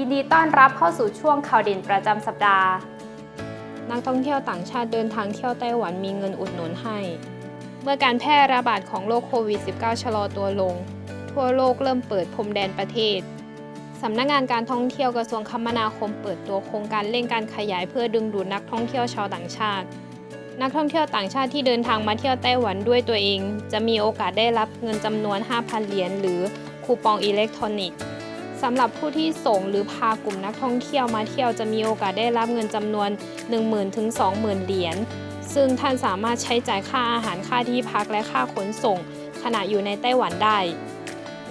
ยินดีต้อนรับเข้าสู่ช่วงข่าวเด่นประจำสัปดาห์ นักท่องเที่ยวต่างชาติเดินทางเที่ยวไต้หวันมีเงินอุดหนุนให้ เมื่อการแพร่ระบาดของโรคโควิด -19 ชะลอตัวลง ทั่วโลกเริ่มเปิดพรมแดนประเทศสำนักงานการท่องเที่ยวกระทรวงคมนาคมเปิดตัวโครงการเร่งการขยายเพื่อดึงดูดนักท่องเที่ยวชาวต่างชาติ นักท่องเที่ยวต่างชาติที่เดินทางมาเที่ยวไต้หวันด้วยตัวเอง จะมีโอกาสได้รับเงินจำนวน 5,000 เหรียญหรือคูปองอิเล็กทรอนิกส์ สำหรับผู้ที่ส่งหรือพากลุ่มนักท่องเที่ยวมาเที่ยวจะมีโอกาสได้รับเงินจำนวน 10,000ถึง20,000 เหรียญ ซึ่งท่านสามารถใช้จ่ายค่าอาหารค่าที่พักและค่าขนส่ง ขณะอยู่ในไต้หวันได้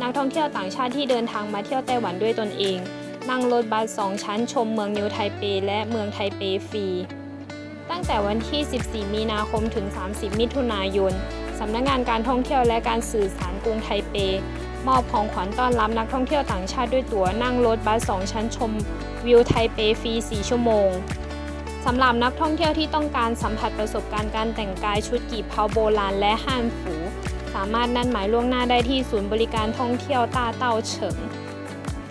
นักท่องเที่ยวต่างชาติที่เดินทางมาเที่ยวไต้หวันด้วยตนเอง นั่งรถบัสสองชั้นชมเมืองนิวไทเป และเมืองไทเปฟรี ตั้งแต่วันที่ 14 มีนาคมถึง 30 มิถุนายนสำนักงานการท่องเที่ยวและการสื่อสารกรุงไทเป มอบของขวัญต้อนรับนักท่องเที่ยวต่างชาติด้วยตั๋วนั่งรถบัส 2 ชั้นชม วิวไทเปฟรี 4 ชั่วโมงสำหรับนักท่องเที่ยวที่ต้องการสัมผัสประสบการณ์การแต่งกายชุดกีบเผาโบราณและห้านฝู สามารถนัดหมายล่วงหน้าได้ที่ศูนย์บริการท่องเที่ยวตาเต้าเฉิง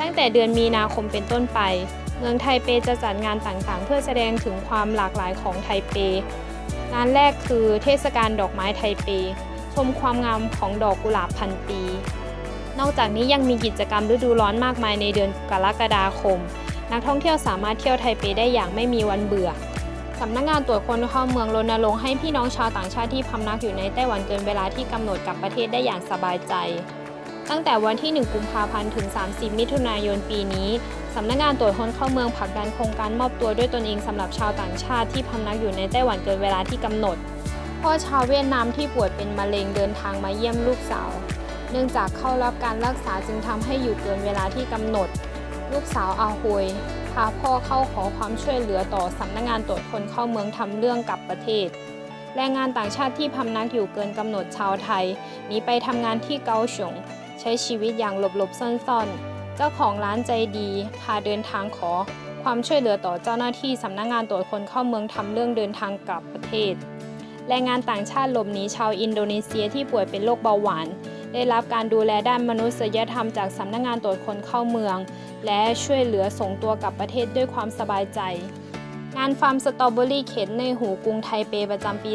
ตั้งแต่เดือนมีนาคมเป็นต้นไป เมืองไทเปจะจัดงานต่างๆ เพื่อแสดงถึงความหลากหลายของไทเป งานแรกคือเทศกาลดอกไม้ไทเป ชมความงามของดอกกุหลาบพันปี นอกจากนี้ยังมีกิจกรรมฤดูร้อนมากมายในเดือนกรกฎาคม นักท่องเที่ยวสามารถเที่ยวไทเปได้อย่างไม่มีวันเบื่อสำนักงานตรวจคนเข้าเมืองรณรงค์ให้พี่น้องชาวต่างชาติที่พำนักอยู่ในไต้หวันเกินเวลาที่กำหนดกลับประเทศได้อย่างสบายใจ ตั้งแต่วันที่ 1 กุมภาพันธ์ถึง 30 มิถุนายนปีนี้สำนักงานตรวจคนเข้าเมืองผลักดันโครงการมอบตัวด้วยตนเองสำหรับชาวต่างชาติที่พำนักอยู่ในไต้หวันเกินเวลาที่กำหนดพ่อชาวเวียดนามที่ป่วยเป็นมะเร็งเดินทางมาเยี่ยมลูกสาว เนื่องจากเข้ารับการรักษาจึงทำให้อยู่เกินเวลาที่กำหนด ลูกสาวอาฮวยพาพ่อเข้าขอความช่วยเหลือต่อสำนักงานตรวจคนเข้าเมืองทำเรื่องกลับประเทศ แรงงานต่างชาติที่พำนักอยู่เกินกำหนดชาวไทยหนีไปทำงานที่เกาฉงใช้ชีวิตอย่างหลบๆซ่อนๆ เจ้าของร้านใจดีพาเดินทางขอความช่วยเหลือต่อเจ้าหน้าที่สำนักงานตรวจคนเข้าเมืองทำเรื่องเดินทางกลับประเทศ แรงงานต่างชาติหลบหนีชาวอินโดนีเซียที่ป่วยเป็นโรคเบาหวาน ได้รับการดูแลด้านมนุษยธรรมจากสำนักงานตรวจคนเข้าเมือง และช่วยเหลือส่งตัวกลับประเทศด้วยความสบายใจ งานฟาร์มสตรอเบอรี่เขตในหูกรุงไทเปประจำปี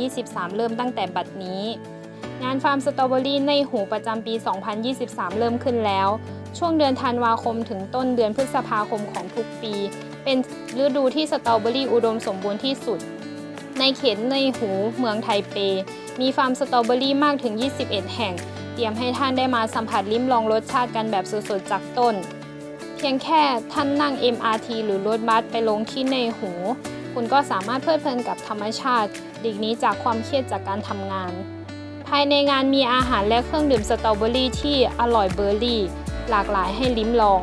2023 เริ่มตั้งแต่บัดนี้งานฟาร์มสตรอเบอรี่ในหูประจำปี 2023 เริ่มขึ้นแล้ว ช่วงเดือนธันวาคมถึงต้นเดือนพฤษภาคมของทุกปี เป็นฤดูที่สตรอเบอรี่อุดมสมบูรณ์ที่สุด ในเขตในหูเมืองไทเป มีฟาร์มสตรอเบอรี่มากถึง 21 แห่ง ตรียมให้ท่านได้มาสัมผัสลิ้มลองรสชาติกันแบบสดๆจากต้น เพียงแค่ท่านนั่ง MRT หรือรถบัสไปลงที่ในหู คุณก็สามารถเพลิดเพลินกับธรรมชาติดีกนี้จากความเครียดจากการทำงาน ภายในงานมีอาหารและเครื่องดื่มสตรอเบอรี่ที่อร่อยเบอร์รี่ หลากหลายให้ลิ้มลอง